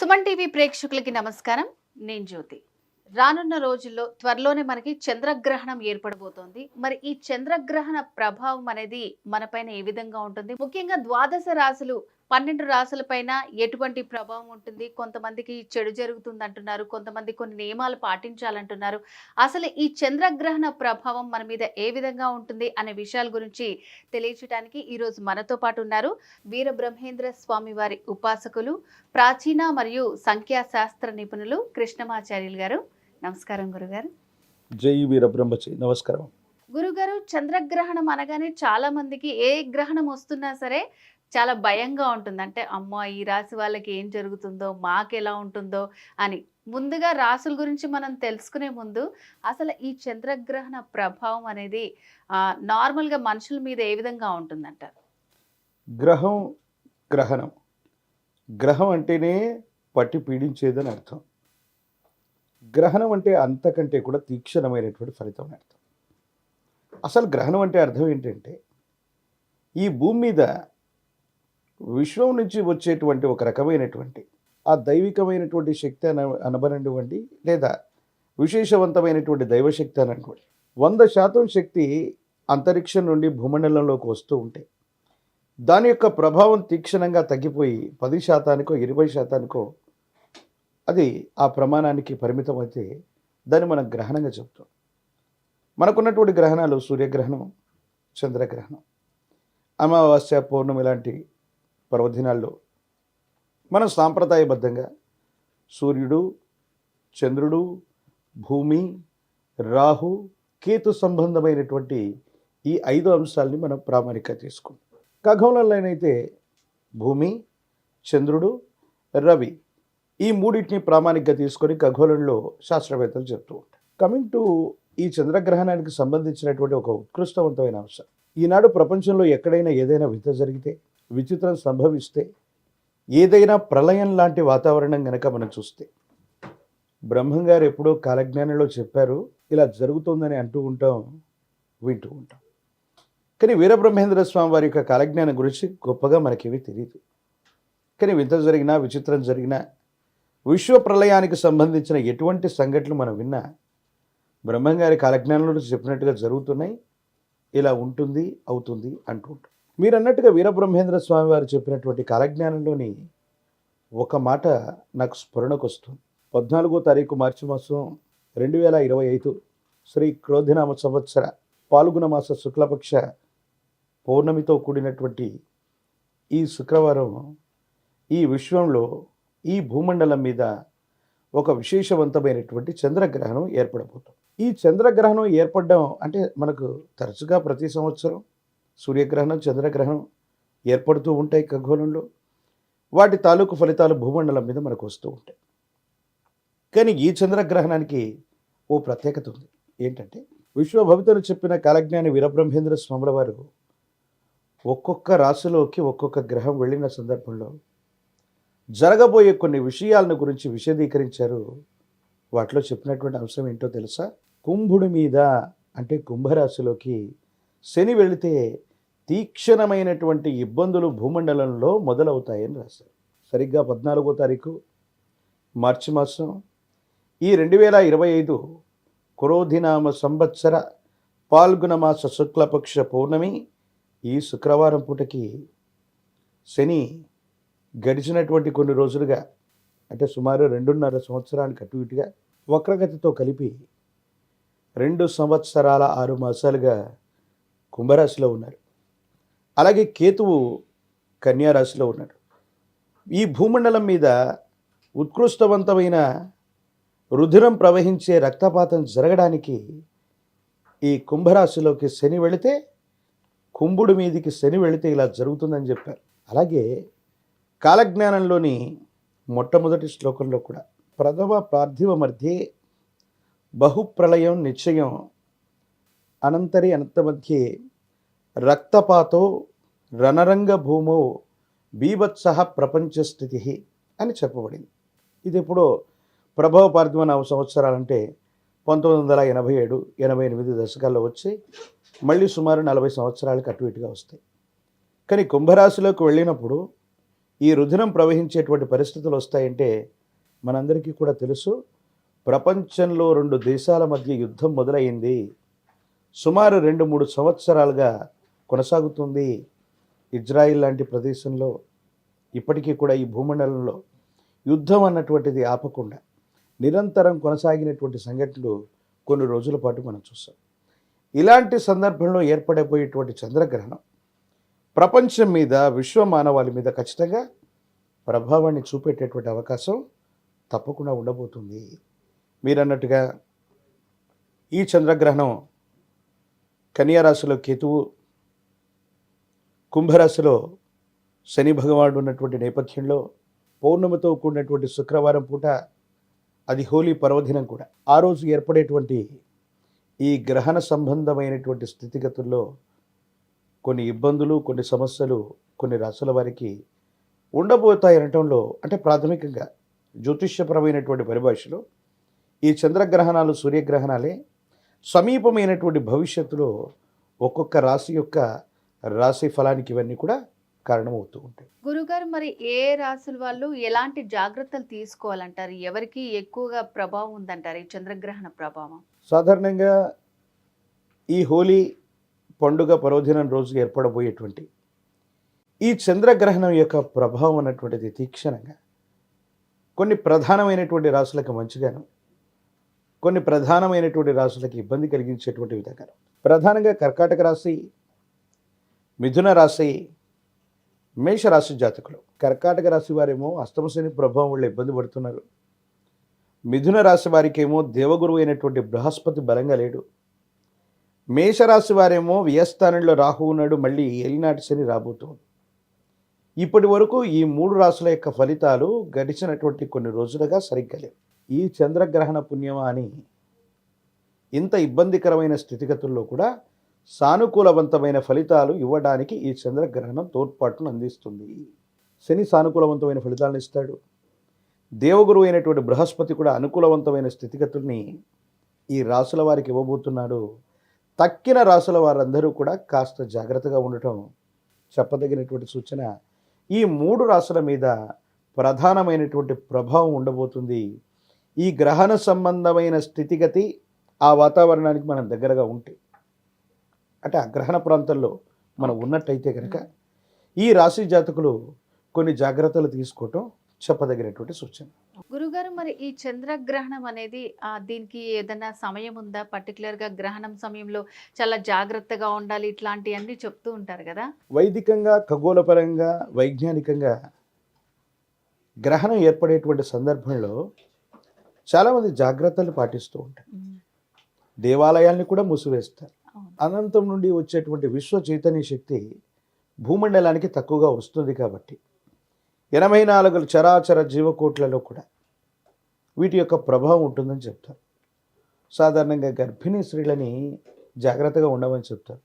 Suman TV ప్రేక్షకులకి నమస్కారం. నేను జ్యోతి. రానున్న రోజుల్లో త్వరలోనే మనకి చంద్రగ్రహణం ఏర్పడబోతోంది. మరి ఈ చంద్రగ్రహణ ప్రభావం అనేది మనపైన ఏ విధంగా ఉంటుంది? ముఖ్యంగా ద్వాదశ రాశులు పన్నెండు రాశుల పైన ఎటువంటి ప్రభావం ఉంటుంది? కొంతమందికి చెడు జరుగుతుంది అంటున్నారు కొంతమంది కొన్ని నియమాలు పాటించాలంటున్నారు. అసలు ఈ చంద్రగ్రహణ ప్రభావం మన మీద ఏ విధంగా ఉంటుంది అనే విషయాల గురించి తెలియచేయడానికి ఈరోజు మనతో పాటు ఉన్నారు వీర బ్రహ్మేంద్ర స్వామి వారి ఉపాసకులు ప్రాచీన మరియు సంఖ్యాశాస్త్ర నిపుణులు కృష్ణమాచార్యులు గారు. నమస్కారం గురుగారు. జై వీరబ్రహ్మచి నమస్కారం. గురుగారు చంద్రగ్రహణం అనగానే చాలా మందికి ఏ గ్రహణం వస్తున్నా సరే చాలా భయంగా ఉంటుంది. అంటే అమ్మో ఈ రాశి వాళ్ళకి ఏం జరుగుతుందో మాకెలా ఉంటుందో అని. ముందుగా రాసుల గురించి మనం తెలుసుకునే ముందు అసలు ఈ చంద్రగ్రహణ ప్రభావం అనేది నార్మల్గా మనుషుల మీద ఏ విధంగా ఉంటుందంటారు? గ్రహం గ్రహణం. గ్రహం అంటేనే పట్టి పీడించేదని అర్థం. గ్రహణం అంటే అంతకంటే కూడా తీక్షణమైనటువంటి ఫలితం అని అర్థం. అసలు గ్రహణం అంటే అర్థం ఏంటంటే ఈ భూమి మీద విశ్వం నుంచి వచ్చేటువంటి ఒక రకమైనటువంటి ఆ దైవికమైనటువంటి శక్తి అన అనబడినటువంటి లేదా విశేషవంతమైనటువంటి దైవశక్తి అని అనుకోండి వంద శాతం శక్తి అంతరిక్షం నుండి భూమండలంలోకి వస్తూ ఉంటే దాని యొక్క ప్రభావం తీక్షణంగా తగ్గిపోయి పది శాతానికో ఇరవై శాతానికో అది ఆ ప్రమాణానికి పరిమితం అయితే దాన్ని మనం గ్రహణంగా చెప్తాం. మనకున్నటువంటి గ్రహణాలు సూర్యగ్రహణం చంద్రగ్రహణం అమావాస్య పౌర్ణమి ఇలాంటి పర్వదినాల్లో మనం సాంప్రదాయబద్ధంగా సూర్యుడు చంద్రుడు భూమి రాహు కేతు సంబంధమైనటువంటి ఈ ఐదు అంశాలని మనం ప్రామాణిక తీసుకుంటాం ఖగోళంలోనైతే భూమి చంద్రుడు రవి ఈ మూడింటిని ప్రామాణికంగా తీసుకొని ఖగోళంలో శాస్త్రవేత్తలు చెప్తూ ఉంటారు. కమింగ్ టు ఈ చంద్రగ్రహణానికి సంబంధించినటువంటి ఒక ఉత్కృష్టవంతమైన అంశం. ఈనాడు ప్రపంచంలో ఎక్కడైనా ఏదైనా వింత జరిగితే విచిత్రం సంభవిస్తే ఏదైనా ప్రళయం లాంటి వాతావరణం గనక మనం చూస్తే బ్రహ్మం గారు ఎప్పుడో కాలజ్ఞానంలో చెప్పారు ఇలా జరుగుతుందని అంటూ ఉంటాం వింటూ ఉంటాం. కానీ వీరబ్రహ్మేంద్ర స్వామి వారి యొక్క కాలజ్ఞానం గురించి గొప్పగా మనకేమీ తెలియదు కానీ వింత జరిగినా విచిత్రం జరిగినా విశ్వ ప్రళయానికి సంబంధించిన ఎటువంటి సంఘటనలు మనం విన్నా బ్రహ్మంగారి కాలజ్ఞానంలో చెప్పినట్టుగా జరుగుతున్నాయి ఇలా ఉంటుంది అవుతుంది అంటూ ఉంటాం. మీరు అన్నట్టుగా వీరబ్రహ్మేంద్ర స్వామి వారు చెప్పినటువంటి కాలజ్ఞానంలోని ఒక మాట నాకు స్ఫురణకు వస్తుంది. పద్నాలుగో తారీఖు మార్చి మాసం రెండు వేల ఇరవై ఐదు శ్రీ క్రోధినామ సంవత్సర పాల్గొన మాస శుక్లపక్ష పౌర్ణమితో కూడినటువంటి ఈ శుక్రవారం ఈ విశ్వంలో ఈ భూమండలం మీద ఒక విశేషవంతమైనటువంటి చంద్రగ్రహణం ఏర్పడబోతుంది. ఈ చంద్రగ్రహణం ఏర్పడడం అంటే మనకు తరచుగా ప్రతి సంవత్సరం సూర్యగ్రహణం చంద్రగ్రహణం ఏర్పడుతూ ఉంటాయి ఖగోళంలో. వాటి తాలూకు ఫలితాలు భూమండలం మీద మనకు వస్తూ ఉంటాయి. కానీ ఈ చంద్రగ్రహణానికి ఓ ప్రత్యేకత ఉంది. ఏంటంటే విశ్వభవితను చెప్పిన కాలజ్ఞాని వీరబ్రహ్మేంద్ర స్వాముల వారు ఒక్కొక్క రాశిలోకి ఒక్కొక్క గ్రహం వెళ్ళిన సందర్భంలో జరగబోయే కొన్ని విషయాలను గురించి విశదీకరించారు. వాటిలో చెప్పినటువంటి అంశం ఏంటో తెలుసా? కుంభుడి మీద అంటే కుంభరాశిలోకి శని వెళితే తీక్షణమైనటువంటి ఇబ్బందులు భూమండలంలో మొదలవుతాయని రాశారు. సరిగ్గా పద్నాలుగో తారీఖు మార్చి మాసం ఈ రెండు వేల ఇరవై ఐదు క్రోధినామ సంవత్సర పాల్గొన మాస శుక్లపక్ష పౌర్ణమి ఈ శుక్రవారం పూటకి శని గడిచినటువంటి కొన్ని రోజులుగా అంటే సుమారు రెండున్నర సంవత్సరానికి అటు ఇటుగా వక్రగతితో కలిపి రెండు సంవత్సరాల ఆరు మాసాలుగా కుంభరాశిలో ఉన్నారు. అలాగే కేతువు కన్యారాశిలో ఉన్నాడు. ఈ భూమండలం మీద ఉత్కృష్టవంతమైన రుధిరం ప్రవహించే రక్తపాతం జరగడానికి ఈ కుంభరాశిలోకి శని వెళితే కుంభుడి మీదికి శని వెళితే ఇలా జరుగుతుందని చెప్పారు. అలాగే కాలజ్ఞానంలోని మొట్టమొదటి శ్లోకంలో కూడా ప్రథమ పార్థివ మధ్య బహుప్రళయం నిశ్చయం అనంతరి అనంతమధ్యే రక్తపాతో రణరంగ భూమో బీభత్సహ ప్రపంచ స్థితి అని చెప్పబడింది. ఇది ఎప్పుడో ప్రభవ పార్థివ నవ సంవత్సరాలంటే పంతొమ్మిది వందల ఎనభై ఏడు ఎనభై ఎనిమిది దశకాల్లో వచ్చి మళ్ళీ సుమారు నలభై సంవత్సరాలకు అటు ఇటుగా వస్తాయి. కానీ కుంభరాశిలోకి వెళ్ళినప్పుడు ఈ రుధిరం ప్రవహించేటువంటి పరిస్థితులు వస్తాయంటే మనందరికీ కూడా తెలుసు ప్రపంచంలో రెండు దేశాల మధ్య యుద్ధం మొదలైంది. సుమారు రెండు మూడు సంవత్సరాలుగా కొనసాగుతుంది ఇజ్రాయిల్ లాంటి ప్రదేశంలో ఇప్పటికీ కూడా ఈ భూమండలంలో యుద్ధం అన్నటువంటిది ఆపకుండా నిరంతరం కొనసాగినటువంటి సంఘటనలు కొన్ని రోజుల పాటు మనం చూస్తాం. ఇలాంటి సందర్భంలో ఏర్పడబోయేటువంటి చంద్రగ్రహణం ప్రపంచం మీద విశ్వ మానవాళి మీద ఖచ్చితంగా ప్రభావాన్ని చూపెట్టేటువంటి అవకాశం తప్పకుండా ఉండబోతుంది. మీరన్నట్టుగా ఈ చంద్రగ్రహణం కన్యారాశిలో కేతువు కుంభరాశిలో శని భగవానుడు ఉన్నటువంటి నేపథ్యంలో పౌర్ణమితో కూడినటువంటి శుక్రవారం పూట అది హోలీ పర్వదినం కూడా. ఆ రోజు ఏర్పడేటువంటి ఈ గ్రహణ సంబంధమైనటువంటి స్థితిగతుల్లో కొన్ని ఇబ్బందులు కొన్ని సమస్యలు కొన్ని రాసుల వారికి ఉండబోతాయనటంలో అంటే ప్రాథమికంగా జ్యోతిష్యపరమైనటువంటి పరిభాషలో ఈ చంద్రగ్రహణాలు సూర్యగ్రహణాలే సమీపమైనటువంటి భవిష్యత్తులో ఒక్కొక్క రాశి యొక్క రాశి ఫలానికి ఇవన్నీ కూడా కారణమవుతూ ఉంటాయి. గురుగారు మరి ఏ రాసుల వాళ్ళు ఎలాంటి జాగ్రత్తలు తీసుకోవాలంటారు? ఎవరికి ఎక్కువగా ప్రభావం ఉందంటారు? ఈ చంద్రగ్రహణ ప్రభావం. సాధారణంగా ఈ హోలీ పండుగ పర్వదినం రోజు ఏర్పడబోయేటువంటి ఈ చంద్రగ్రహణం యొక్క ప్రభావం అన్నటువంటిది తీక్షణంగా కొన్ని ప్రధానమైనటువంటి రాశులకు మంచిగాను కొన్ని ప్రధానమైనటువంటి రాశులకు ఇబ్బంది కలిగించేటువంటి విధంగా ప్రధానంగా కర్కాటక రాశి మిథున రాశి మేషరాశి జాతకులు. కర్కాటక రాశి వారేమో అష్టమశని ప్రభావం వల్ల ఇబ్బంది పడుతున్నారు. మిథున రాశి వారికేమో దేవగురువు అయినటువంటి బృహస్పతి బలంగా లేడు. మేషరాశి వారేమో వ్యయస్థానంలో రాహు ఉన్నాడు మళ్ళీ ఏలినాటి శని రాబోతుంది. ఇప్పటి వరకు ఈ మూడు రాశుల యొక్క ఫలితాలు గడిచినటువంటి కొన్ని రోజులుగా సరిగ్గా లేవు. ఈ చంద్రగ్రహణ పుణ్యమా అని ఇంత ఇబ్బందికరమైన స్థితిగతుల్లో కూడా సానుకూలవంతమైన ఫలితాలు ఇవ్వడానికి ఈ చంద్రగ్రహణం తోడ్పాటును అందిస్తుంది. శని సానుకూలవంతమైన ఫలితాలను ఇస్తాడు. దేవగురు అయినటువంటి బృహస్పతి కూడా అనుకూలవంతమైన స్థితిగతుల్ని ఈ రాసుల వారికి ఇవ్వబోతున్నాడు. తక్కిన రాసుల వారందరూ కూడా కాస్త జాగ్రత్తగా ఉండటం చెప్పదగినటువంటి సూచన. ఈ మూడు రాసుల మీద ప్రధానమైనటువంటి ప్రభావం ఉండబోతుంది. ఈ గ్రహణ సంబంధమైన స్థితిగతి ఆ వాతావరణానికి మనం దగ్గరగా ఉంటే అంటే ఆ గ్రహణ ప్రాంతంలో మనం ఉన్నట్టయితే కనుక ఈ రాశి జాతకులు కొన్ని జాగ్రత్తలు తీసుకోవటం చెప్పదగినటువంటి సూచన. గురుగారు మరి ఈ చంద్రగ్రహణం అనేది ఆ, దీనికి ఏదైనా సమయం ఉందా? పర్టికులర్గా గ్రహణం సమయంలో చాలా జాగ్రత్తగా ఉండాలి ఇట్లాంటివన్నీ చెప్తూ ఉంటారు కదా? వైదికంగా ఖగోళపరంగా వైజ్ఞానికంగా గ్రహణం ఏర్పడేటువంటి సందర్భంలో చాలామంది జాగ్రత్తలు పాటిస్తూ ఉంటారు. దేవాలయాల్ని కూడా మూసివేస్తారు. అనంతం నుండి వచ్చేటువంటి విశ్వ చైతన్య శక్తి భూమండలానికి తక్కువగా వస్తుంది కాబట్టి ఎనభై నాలుగు చరాచర జీవకోట్లలో కూడా వీటి యొక్క ప్రభావం ఉంటుందని చెప్తారు. సాధారణంగా గర్భిణీ స్త్రీలని జాగ్రత్తగా ఉండమని చెప్తారు.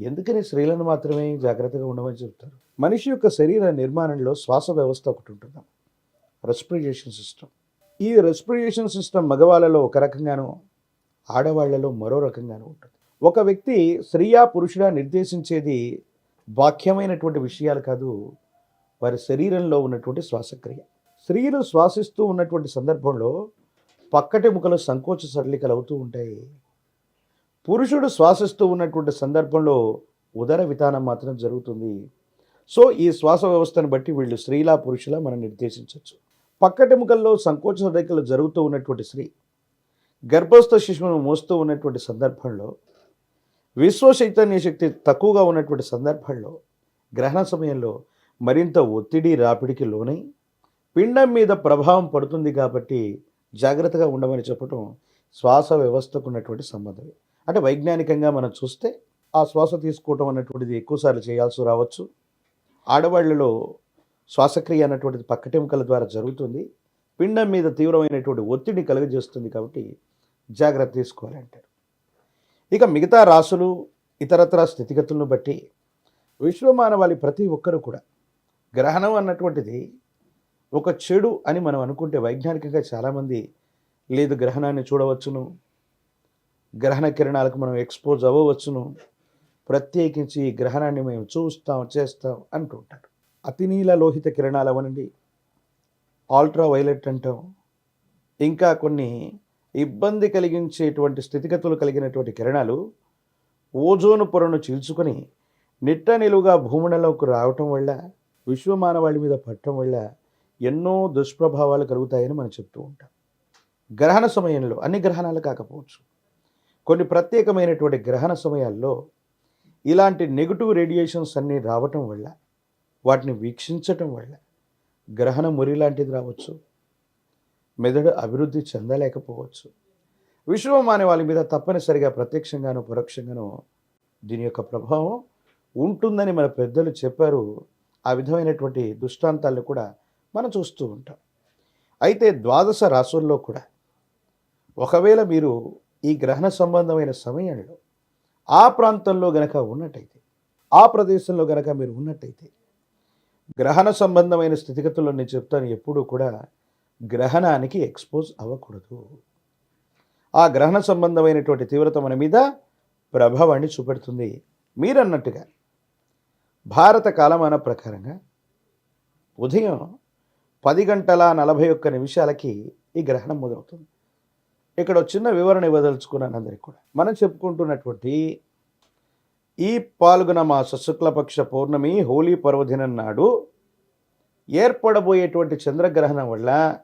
ఎందుకని స్త్రీలను మాత్రమే జాగ్రత్తగా ఉండమని చెప్తారు? మనిషి యొక్క శరీర నిర్మాణంలో శ్వాస వ్యవస్థ ఒకటి ఉంటుంది రెస్పిరేషన్ సిస్టమ్. ఈ రెస్పిరేషన్ సిస్టమ్ మగవాళ్ళలో ఒక రకంగాను ఆడవాళ్ళలో మరో రకంగాను ఉంటుంది. ఒక వ్యక్తి స్త్రీయా పురుషుడా నిర్దేశించేది బాహ్యమైనటువంటి విషయాలు కాదు వారి శరీరంలో ఉన్నటువంటి శ్వాసక్రియ. స్త్రీలు శ్వాసిస్తూ ఉన్నటువంటి సందర్భంలో పక్కటి ముఖలు సంకోచ సడలికలు అవుతూ ఉంటాయి. పురుషుడు శ్వాసిస్తూ ఉన్నటువంటి సందర్భంలో ఉదర విధానం మాత్రం జరుగుతుంది. సో ఈ శ్వాస వ్యవస్థను బట్టి వీళ్ళు స్త్రీలా పురుషులా మనం నిర్దేశించవచ్చు. పక్కటెముకల్లో సంకోచ రేఖలు జరుగుతూ ఉన్నటువంటి స్త్రీ గర్భస్థ శిశువును మోస్తూ ఉన్నటువంటి సందర్భంలో విశ్వ చైతన్య శక్తి తక్కువగా ఉన్నటువంటి సందర్భంలో గ్రహణ సమయంలో మరింత ఒత్తిడి రాపిడికి లోనై పిండం మీద ప్రభావం పడుతుంది కాబట్టి జాగ్రత్తగా ఉండమని చెప్పటం శ్వాస వ్యవస్థకు ఉన్నటువంటి సంబంధం అంటే వైజ్ఞానికంగా మనం చూస్తే ఆ శ్వాస తీసుకోవటం అన్నటువంటిది ఎక్కువసార్లు చేయాల్సి రావచ్చు. ఆడవాళ్ళలో శ్వాసక్రియ అన్నటువంటిది పక్కటెముకల ద్వారా జరుగుతుంది. పిండం మీద తీవ్రమైనటువంటి ఒత్తిడి కలుగజేస్తుంది కాబట్టి జాగ్రత్త తీసుకోవాలి అంటారు. ఇక మిగతా రాసులు ఇతరత్ర స్థితిగతులను బట్టి విశ్వమానవాళి ప్రతి ఒక్కరూ కూడా గ్రహణం అన్నటువంటిది ఒక చెడు అని మనం అనుకుంటే వైజ్ఞానికంగా చాలామంది లేదు గ్రహణాన్ని చూడవచ్చును గ్రహణ కిరణాలకు మనం ఎక్స్పోజ్ అవ్వవచ్చును ప్రత్యేకించి ఈ గ్రహణాన్ని మేము చూస్తాం చేస్తాం అంటుంటారు అతినీల లోహిత కిరణాలు అవనండి. ఆల్ట్రా వైలెట్ అంటాం. ఇంకా కొన్ని ఇబ్బంది కలిగించేటువంటి స్థితిగతులు కలిగినటువంటి కిరణాలు ఓజోను పొరను చీల్చుకొని నిట్ట నిలువుగా భూములలోకి రావటం వల్ల విశ్వమానవాళి మీద పట్టడం వల్ల ఎన్నో దుష్ప్రభావాలు కలుగుతాయని మనం చెప్తూ ఉంటాం. గ్రహణ సమయంలో అన్ని గ్రహణాలు కాకపోవచ్చు. కొన్ని ప్రత్యేకమైనటువంటి గ్రహణ సమయాల్లో ఇలాంటి నెగిటివ్ రేడియేషన్స్ అన్నీ రావటం వల్ల వాటిని వీక్షించటం వల్ల గ్రహణ మురి లాంటిది రావచ్చు. మెదడు అభివృద్ధి చెందలేకపోవచ్చు. విశ్వం అనే వాళ్ళ మీద తప్పనిసరిగా ప్రత్యక్షంగాను పరోక్షంగాను దీని యొక్క ప్రభావం ఉంటుందని మన పెద్దలు చెప్పారు. ఆ విధమైనటువంటి దృష్టాంతాలను కూడా మనం చూస్తూ ఉంటాం. అయితే ద్వాదశ రాసుల్లో కూడా ఒకవేళ మీరు ఈ గ్రహణ సంబంధమైన సమయంలో ఆ ప్రాంతంలో గనక ఉన్నట్టయితే ఆ ప్రదేశంలో గనక మీరు ఉన్నట్టయితే గ్రహణ సంబంధమైన స్థితిగతుల్లో నేను చెప్తాను ఎప్పుడూ కూడా గ్రహణానికి ఎక్స్పోజ్ అవ్వకూడదు. ఆ గ్రహణ సంబంధమైనటువంటి తీవ్రత మన మీద ప్రభావాన్ని చూపెడుతుంది. మీరన్నట్టుగా భారత కాలమాన ప్రకారంగా ఉదయం పది గంటల నలభై ఒక్క నిమిషాలకి ఈ గ్రహణం మొదలవుతుంది. ఇక్కడ చిన్న వివరణ ఇవ్వదలుచుకున్నాను అందరికీ కూడా. మనం చెప్పుకుంటున్నటువంటి ఈ పాల్గొన మాస శుక్లపక్ష పౌర్ణమి హోలీ పర్వదినం నాడు ఏర్పడబోయేటువంటి చంద్రగ్రహణం వల్ల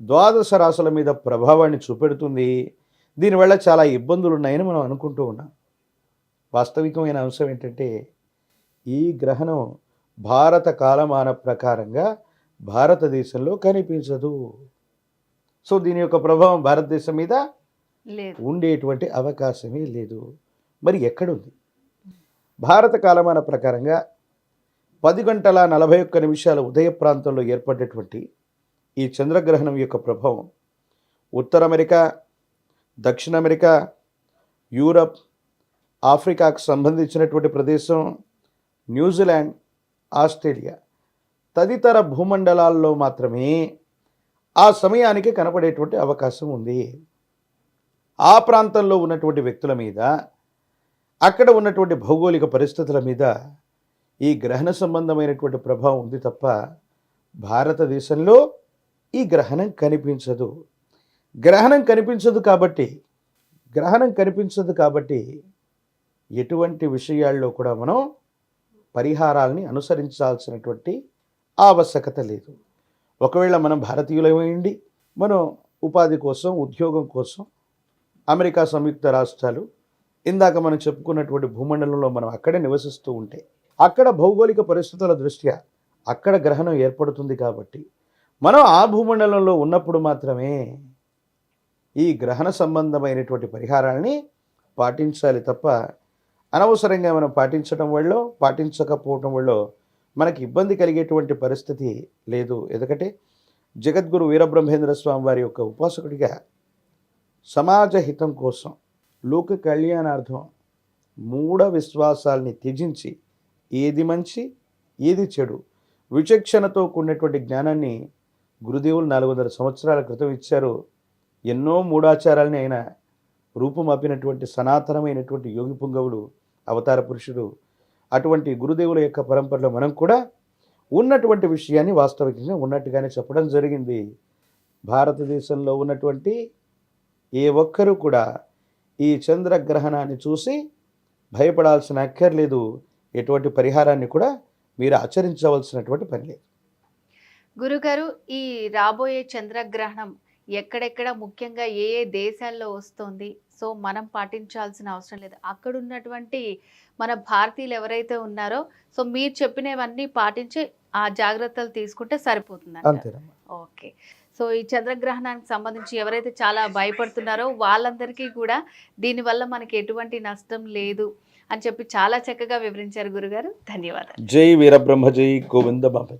ద్వాదశ రాశుల మీద ప్రభావాన్ని చూపెడుతుంది. దీనివల్ల చాలా ఇబ్బందులు ఉన్నాయని మనం అనుకుంటూ ఉన్నాం. వాస్తవికమైన అంశం ఏంటంటే ఈ గ్రహణం భారత కాలమాన ప్రకారంగా భారతదేశంలో కనిపించదు. సో దీని యొక్క ప్రభావం భారతదేశం మీద ఉండేటువంటి అవకాశమే లేదు. మరి ఎక్కడుంది? భారత కాలమాన ప్రకారంగా పది గంటల నలభై ఒక్క నిమిషాల ఉదయ ప్రాంతంలో ఏర్పడేటువంటి ఈ చంద్రగ్రహణం యొక్క ప్రభావం ఉత్తర అమెరికా దక్షిణ అమెరికా యూరప్ ఆఫ్రికాకు సంబంధించినటువంటి ప్రదేశం న్యూజిలాండ్ ఆస్ట్రేలియా తదితర భూమండలాల్లో మాత్రమే ఆ సమయానికి కనపడేటువంటి అవకాశం ఉంది. ఆ ప్రాంతంలో ఉన్నటువంటి వ్యక్తుల మీద అక్కడ ఉన్నటువంటి భౌగోళిక పరిస్థితుల మీద ఈ గ్రహణ సంబంధమైనటువంటి ప్రభావం ఉంది తప్ప భారతదేశంలో ఈ గ్రహణం కనిపించదు. గ్రహణం కనిపించదు కాబట్టి గ్రహణం కనిపించదు కాబట్టి ఎటువంటి విషయాల్లో కూడా మనం పరిహారాలని అనుసరించాల్సినటువంటి ఆవశ్యకత లేదు. ఒకవేళ మనం భారతీయులమైండి మనం ఉపాధి కోసం ఉద్యోగం కోసం అమెరికా సంయుక్త రాష్ట్రాలు ఇందాక మనం చెప్పుకున్నటువంటి భూమండలంలో మనం అక్కడే నివసిస్తూ ఉంటే అక్కడ భౌగోళిక పరిస్థితుల దృష్ట్యా అక్కడ గ్రహణం ఏర్పడుతుంది కాబట్టి మనం ఆ భూమండలంలో ఉన్నప్పుడు మాత్రమే ఈ గ్రహణ సంబంధమైనటువంటి పరిహారాల్ని పాటించాలి తప్ప అనవసరంగా మనం పాటించడం వల్ల పాటించకపోవటం వల్ల మనకి ఇబ్బంది కలిగేటువంటి పరిస్థితి లేదు. ఎందుకంటే జగద్గురు వీరబ్రహ్మేంద్ర స్వామి వారి యొక్క ఉపాసకుడిగా సమాజ హితం కోసం లోక కళ్యాణార్థం మూఢ విశ్వాసాల్ని త్యజించి ఏది మంచి ఏది చెడు విచక్షణతో కూడినటువంటి జ్ఞానాన్ని గురుదేవులు నాలుగు వందల సంవత్సరాల క్రితం ఇచ్చారు. ఎన్నో మూఢాచారాలని ఆయన రూపుమాపినటువంటి సనాతనమైనటువంటి యోగి పుంగవుడు అవతార పురుషుడు. అటువంటి గురుదేవుల యొక్క పరంపరలో మనం కూడా ఉన్నటువంటి విషయాన్ని వాస్తవికంగా ఉన్నట్టుగానే చెప్పడం జరిగింది. భారతదేశంలో ఉన్నటువంటి ఏ ఒక్కరూ కూడా ఈ చంద్రగ్రహణాన్ని చూసి భయపడాల్సిన అక్కర్లేదు. ఎటువంటి పరిహారాన్ని కూడా మీరు ఆచరించవలసినటువంటి పని లేదు. గురుగారు ఈ రాబోయే చంద్రగ్రహణం ఎక్కడెక్కడ ముఖ్యంగా ఏ ఏ దేశాల్లో వస్తుంది? సో మనం పాటించాల్సిన అవసరం లేదు. అక్కడ ఉన్నటువంటి మన భారతీయులు ఎవరైతే ఉన్నారో సో మీరు చెప్పినవన్నీ పాటించి ఆ జాగ్రత్తలు తీసుకుంటే సరిపోతుంది ఓకే. సో ఈ చంద్రగ్రహణానికి సంబంధించి ఎవరైతే చాలా భయపడుతున్నారో వాళ్ళందరికీ కూడా దీనివల్ల మనకి ఎటువంటి నష్టం లేదు అని చెప్పి చాలా చక్కగా వివరించారు గురుగారు. ధన్యవాదాలు. జై వీరబ్రహ్మ జై గోవింద బాబా